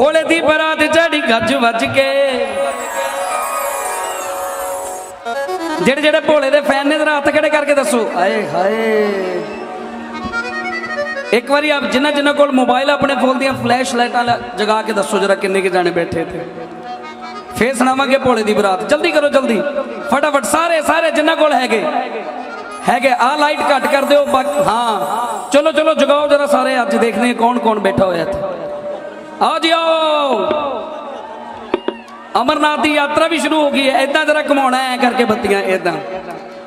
ਭੋਲੇ ਦੀ ਬਰਾਤ ਝਾੜੀ ਗੱਜ ਵੱਜ ਕੇ। ਜਿਹੜੇ ਜਿਹੜੇ ਭੋਲੇ ਦੇ ਫੈਨ ਨੇ, ਜਰਾ ਹੱਥ ਖੜੇ ਕਰਕੇ ਦੱਸੋ। ਆਏ ਹਾਏ। ਇੱਕ ਵਾਰੀ ਆਪ ਜਿਨ੍ਹਾਂ ਜਿਨ੍ਹਾਂ ਕੋਲ ਮੋਬਾਈਲ ਆਪਣੇ ਫੋਨ ਦੀਆਂ ਫਲੈਸ਼ ਲਾਈਟਾਂ ਜਗਾ ਕੇ ਦੱਸੋ ਜਰਾ ਕਿੰਨੇ ਕੇ ਜਾਣੇ ਬੈਠੇ ਇੱਥੇ। ਫੇਰ ਸੁਣਾਵਾਂਗੇ ਭੋਲੇ ਦੀ ਬਰਾਤ। ਜਲਦੀ ਕਰੋ, ਜਲਦੀ। ਫਟਾਫਟ ਸਾਰੇ ਸਾਰੇ ਜਿਨ੍ਹਾਂ ਕੋਲ ਹੈਗੇ। ਹੈਗੇ ਆ ਲਾਈਟ ਘੱਟ ਕਰ ਦਿਓ, ਬਾਕੀ- ਹਾਂ। ਚਲੋ ਚਲੋ, ਜਗਾਓ ਜਰਾ ਸਾਰੇ, ਅੱਜ ਦੇਖਦੇ ਕੌਣ ਕੌਣ ਬੈਠਾ ਹੋਇਆ ਇੱਥੇ। ਆਓ ਜੀ ਆਓ। ਅਮਰਨਾਥ ਦੀ ਯਾਤਰਾ ਵੀ ਸ਼ੁਰੂ ਹੋ ਗਈ ਹੈ। ਇਦਾਂ ਜਰਾ ਘਮਾਉਣਾ ਐ ਕਰਕੇ ਬੱਤੀਆਂ ਇਦਾਂ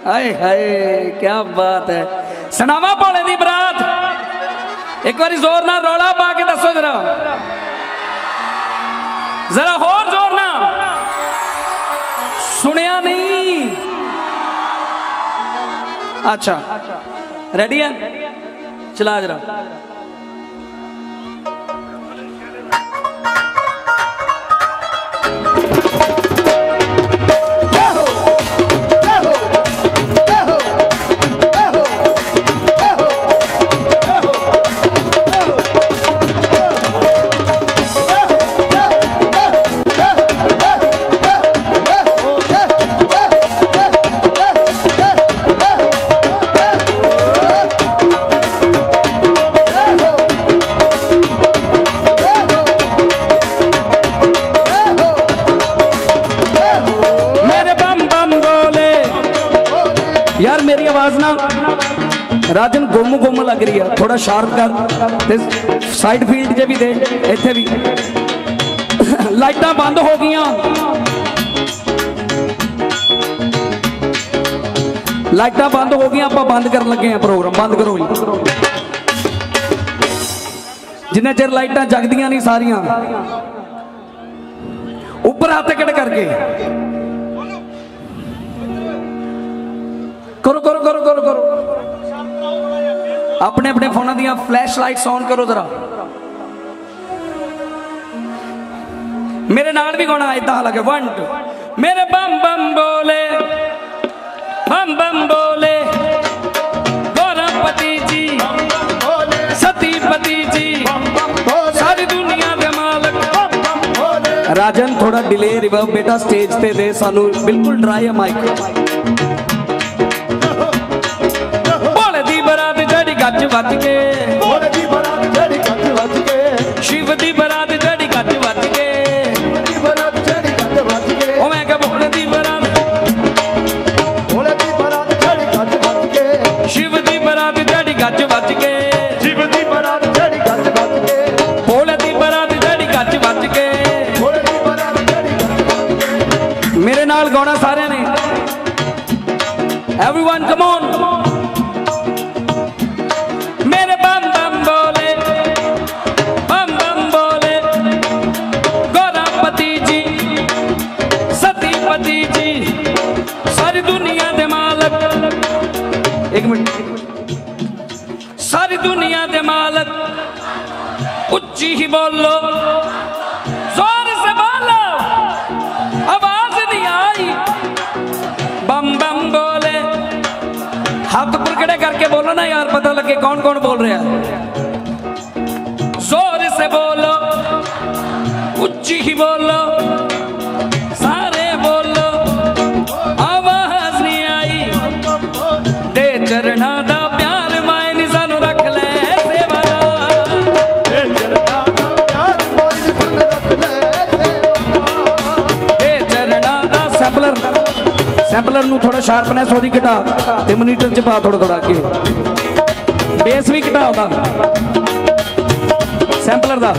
ਆਏ ਹਾਏ ਕੀ ਬਾਤ ਹੈ। ਸੁਣਾਵਾ ਭੋਲੇ ਦੀ ਬਰਾਤ। ਇੱਕ ਵਾਰੀ ਜ਼ੋਰ ਨਾਲ ਰੌਲਾ ਪਾ ਕੇ ਦੱਸੋ ਜਰਾ। ਜ਼ਰਾ ਹੋਰ ਜ਼ੋਰ ਨਾਲ। ਸੁਣਿਆ ਨਹੀਂ। ਅੱਛਾ। ਰੈਡੀ ਹੈ? ਚਲਾ ਜਰਾ। ਲੱਗ ਰਹੀ ਆ। ਥੋੜਾ ਸ਼ਾਰਪ ਕਰ ਤੇ ਸਾਈਡ ਫੀਲਡ 'ਚ ਵੀ ਦੇ, ਇੱਥੇ ਵੀ। ਲਾਈਟਾਂ ਬੰਦ ਹੋ ਗਈਆਂ। ਲਾਈਟਾਂ ਬੰਦ ਹੋ ਗਈਆਂ, ਆਪਾਂ ਬੰਦ ਕਰਨ ਲੱਗੇ ਆ ਪ੍ਰੋਗਰਾਮ ਬੰਦ ਕਰੋ ਜੀ। ਜਿੰਨਾ ਚਿਰ ਲਾਈਟਾਂ ਜਗਦੀਆਂ ਨਹੀਂ ਸਾਰੀਆਂ, ਉੱਪਰ ਹੱਥ ਕਿੜ ਕਰਕੇ। ਕਰੋ ਕਰੋ ਕਰੋ ਕਰੋ ਕਰੋ। ਆਪਣੇ ਆਪਣੇ ਫੋਨਾਂ ਦੀਆਂ ਫਲੈਸ਼ ਲਾਈਟਸ ਔਨ ਕਰੋ ਜ਼ਰਾ। ਮੇਰੇ ਨਾਲ ਵੀ ਗਾਉਣਾ ਇਦਾਂ ਲੱਗੇ 1 2 ਮੇਰੇ ਬੰਮ ਬੰਮ ਬੋਲੇ ਬੰਮ ਬੰਮ ਬੋਲੇ। ਗੋਰਪਤੀ ਜੀ ਸਤੀਪਤੀ ਜੀ, ਸਾਰੀ ਦੁਨੀਆ ਦੇ ਮਾਲਕ। ਰਾਜਨ ਥੋੜਾ ਡਿਲੇ ਰਿਵਰਬ ਬੇਟਾ ਸਟੇਜ ਤੇ ਦੇ ਸਾਨੂੰ ਬਿਲਕੁਲ ਡਰਾਈ ਹੈ ਮਾਈਕ ਜਿਹੜੀ ਗੱਜ ਵੱਜ ਕੇ। ਸ਼ਿਵ ਦੀ ਬਰਾਤ ਜਿਹੜੀ ਗੱਜ ਵੱਜ ਕੇ। ਉਹ ਮੈਂ ਕਿਹਾ ਭੋਲੇ ਦੀ ਬਰਾਤ। ਸ਼ਿਵ ਦੀ ਬਰਾਤ ਜਿਹੜੀ ਗੱਜ ਵੱਜ ਕੇ। ਭੋਲੇ ਦੀ ਬਰਾਤ ਜਿਹੜੀ ਗੱਜ ਵੱਜ ਕੇ। ਮੇਰੇ ਨਾਲ ਗਾਉਣਾ ਸਾਰਿਆਂ ਨੇ। Everyone come on ਮੇਰੇ ਇੱਕ ਮਿੰਟ ਸਾਰੀ ਦੁਨੀਆ ਦੇ ਮਾਲਕ ਉੱਚੀ ਹੀ ਬੋਲੋ। ਜ਼ੋਰ ਸੇ ਬੋਲੋ। ਆਵਾਜ਼ ਨਹੀਂ ਆਈ। ਬੰਮ ਬੰਮ ਬੋਲੇ। ਹੱਥ ਉੱਪਰ ਖੜੇ ਕਰਕੇ ਬੋਲੋ ਨਾ ਯਾਰ, ਪਤਾ ਲੱਗੇ ਕੌਣ ਕੌਣ ਬੋਲ ਰਿਹਾ। ਜ਼ੋਰ ਸੇ ਬੋਲੋ। ਉੱਚੀ ਹੀ ਬੋਲੋ। ਸੈਂਪਲਰ ਨੂੰ ਥੋੜਾ ਸ਼ਾਰਪਨੈਸ ਉਹਦੀ ਘਟਾ ਤੇ ਮੋਨੀਟਰ ਚ ਪਾ ਥੋੜਾ ਥੋੜਾ ਅੱਗੇ। ਬੇਸ ਵੀ ਘਟਾ ਉਹਦਾ। ਸੈਂਪਲਰ ਦਾ।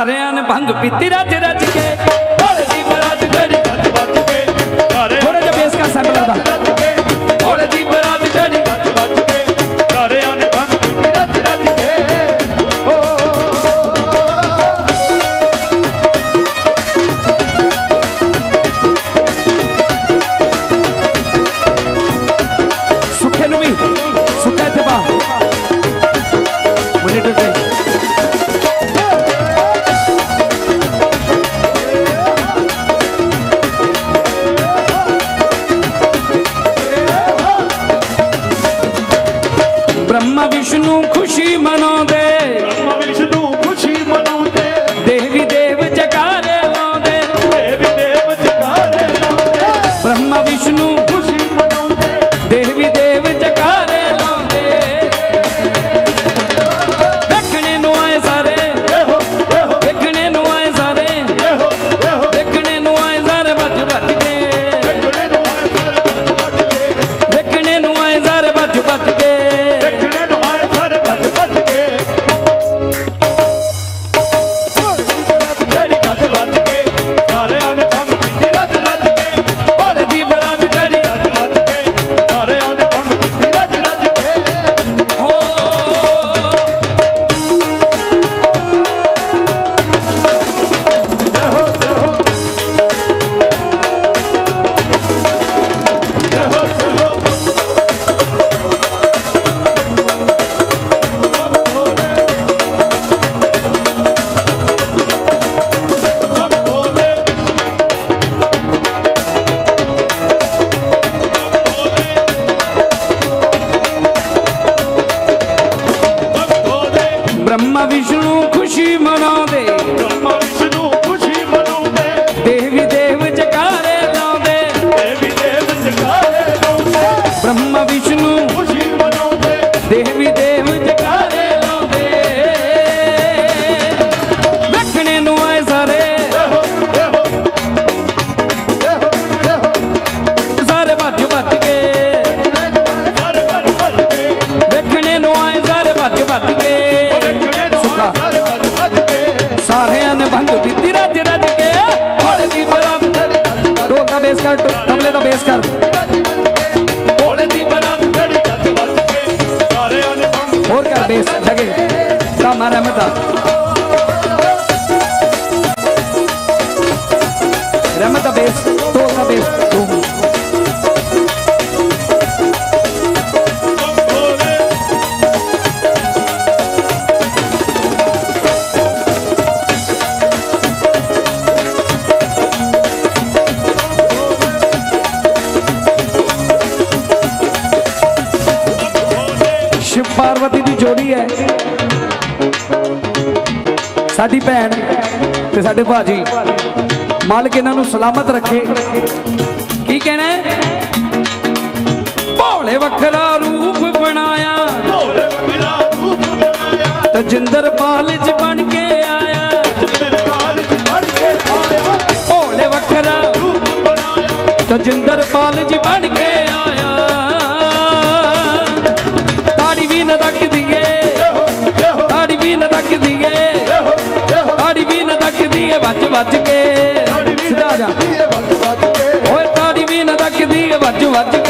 ਸਾਰਿਆਂ ਨੇ ਭੰਗ ਪੀਤੀ ਰੱਜ ਰੱਜ ਕੇ। ਭੋਲੇ ਦੀ ਮਰਾਜ ਕਰੀ ਬੱਜ ਬੱਜ ਕੇ। ਥੋੜਾ ਜਿਹਾ ਕਰ ਸੈਂਪਲ ಬ್ರಹ್ಮ ವಿಶ್ವ ਪੇਸ਼ ਕਰ ਹੋਰ ਕਰ ਬੇਸ ਲਗੇ ਕਾ ਸਾਡੀ ਭੈਣ ਤੇ ਸਾਡੇ ਭਾਜੀ। ਮਾਲਕ ਇਹਨਾਂ ਨੂੰ ਸਲਾਮਤ ਰੱਖੇ। ਕੀ ਕਹਿਣਾ ਭੋਲੇ ਵੱਖਰਾ ਰੂਪ ਬਣਾਇਆ ਭੋਲੇ ਵੱਖਰਾ ਰੂਪ ਬਣਾਇਆ। ਤਜਿੰਦਰ ਪਾਲ ਚ ਬਣ ਕੇ ਆਇਆ। ਪਾਲ ਚ ਬਣ ਕੇ ਆਇਆ ਭੋਲੇ ਵੱਖਰਾ ਰੂਪ ਬਣਾਇਆ। ਤਜਿੰਦਰ ਪਾਲ ਚ ਬਣ ਕੇ ਤੱਕਦੀ ਵੱਜ ਵੱਜ ਕੇ। ਸਿਧਾ ਜਾ ਓਏ ਤਾੜੀ ਵੀ ਨਾ ਤੱਕਦੀ ਵੱਜ ਵੱਜ ਕੇ।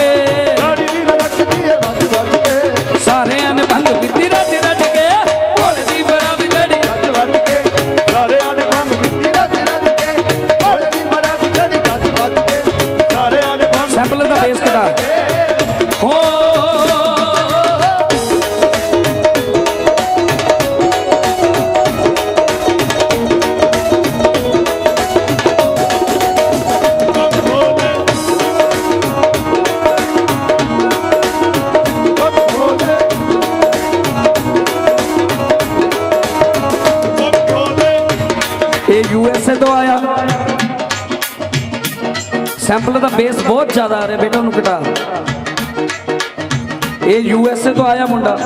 ਜਦੋਂ ਆਇਆ। ਸੈਂਪਲ ਦਾ ਬੇਸ ਬਹੁਤ ਜ਼ਿਆਦਾ ਆ ਰਿਹਾ ਬੇਟਾ ਨੂੰ ਘਟਾ। ਇਹ ਯੂ ਐਸ ਏ ਤੋਂ ਆਇਆ ਮੁੰਡਾ।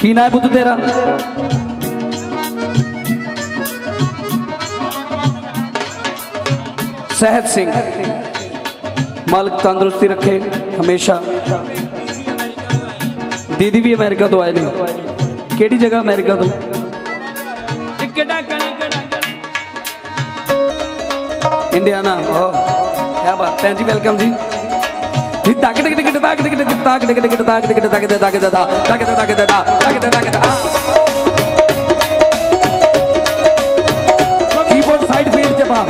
ਕੀ ਨਾਮ ਹੈ ਪੁੱਤ ਤੇਰਾ? ਸਹਿਤ ਸਿੰਘ। ਮਾਲਕ ਤੰਦਰੁਸਤੀ ਰੱਖੇ ਹਮੇਸ਼ਾ। ਦੀਦੀ ਵੀ ਅਮਰੀਕਾ ਤੋਂ ਆਏ ਨੇ। ਕਿਹੜੀ ਜਗ੍ਹਾ ਅਮਰੀਕਾ ਤੋਂ? ਇੰਡੀਆਨਾ ਓ ਕੀ ਬਾਤ ਭੈਣ ਜੀ ਵੈਲਕਮ ਜੀ ਜੀ ਤੱਕ ਟਿਕ ਟਿਕ ਤੱਕ ਟਿਕ ਟਿਕ ਤੱਕ ਟਿਕ ਟਿਕ ਤੱਕ ਟਿਕ ਤੱਕ ਦੇ ਤੱਕ ਦੇ ਦਾ ਤੱਕ ਦੇ ਤੱਕ ਦੇ ਦਾ ਤੱਕ ਦੇ ਤੱਕ ਦਾ ਕੀਬੋਰਡ ਸਾਈਡ ਫੀਲਡ ਤੇ ਪਾ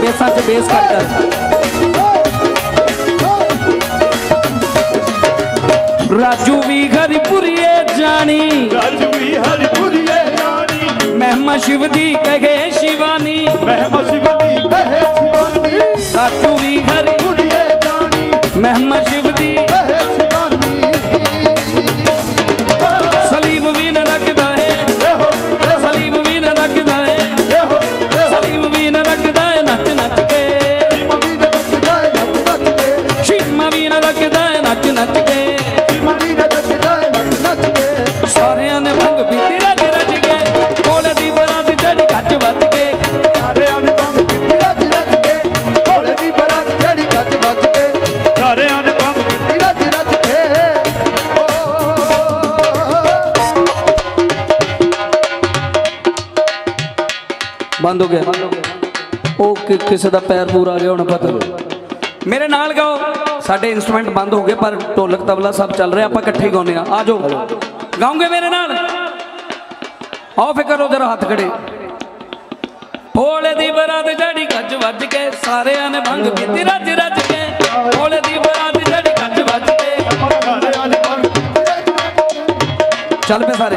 ਬੇਸਾਂ 'ਚ ਬੇਸ ਕੱਟ ਕਰ ਰਾਜੂ ਵੀ ਹਰੀਪੁਰੀਏ ਜਾਣੀ। ਰਾਜ ਵੀ ਹਰੀ ਪੁਰੀਏ ਜਾਣੀ। ਮਹਿਮਾ ਸ਼ਿਵ ਦੀ ਕਹੇ ਸ਼ਿਵਾਨੀ। ਮਹਿਮਾ ਸ਼ਿਵਨੀ ਕਹੇ ਸ਼ਿਵਾਨੀ। ਰਾਜੂ ਵੀ ਹਰੀ ਪੁਰੀਏ ਜਾਣੀ। ਮਹਿਮਾ ਸ਼ਿਵ ਬੰਦ ਹੋ ਗਿਆ। ਉਹ ਕਿਸੇ ਦਾ ਪੈਰ ਪੂਰ ਗਿਆ, ਹੁਣ ਪਤਾ ਮੇਰੇ ਨਾਲ ਗਾਓ, ਸਾਡੇ ਇਨਸਟਰੂਮੈਂਟ ਬੰਦ ਹੋ ਗਏ, ਪਰ ਢੋਲਕ, ਤਬਲਾ ਸਭ ਚੱਲ ਰਿਹਾ, ਆਪਾਂ ਇਕੱਠੇ ਗਾਉਂਦੇ ਆ ਆ ਜਾਓ। ਗਾਉਂਗੇ ਮੇਰੇ ਨਾਲ? ਆਓ ਫਿਕਰ ਕਰੋ ਹੱਥ ਖੜੇ। ਭੋਲੇ ਦੀ ਬਰਾਤ ਜਿਹੜੀ ਗੱਜ ਵੱਜ ਕੇ, ਸਾਰਿਆਂ ਨੇ ਭੰਗ ਪੀਤੀ ਰੱਜ ਰੱਜ ਕੇ। ਭੋਲੇ ਦੀ ਬਰਾਤ ਜਿਹੜੀ ਗੱਜ ਵੱਜ ਕੇ। ਸਾਰਿਆਂ ਨੇ ਬੰਦ ਚੱਲ ਪਏ ਸਾਰੇ।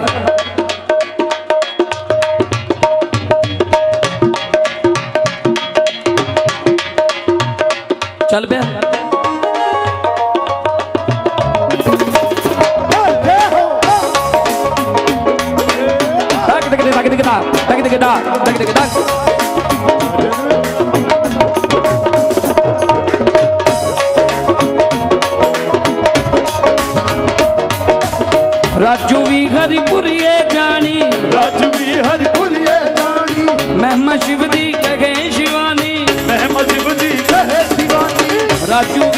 ਰਾਜੂ ਵੀ ਹਰੀਪੁਰੀਏ ਜਾਣੀ। ਰਾਜ ਵੀ ਹਰੀ ਪੁਰੀਏ ਜਾਣੀ। ਮਹਿਮਾ ਸ਼ਿਵ ਦੀ ਕਹੇ ਸ਼ਿਵਾਨੀ। ਮਹਿਮਾ ਸ਼ਿਵਨੀ ਕਹੇ ਸ਼ਿਵਾਨੀ। ਰਾਜੂ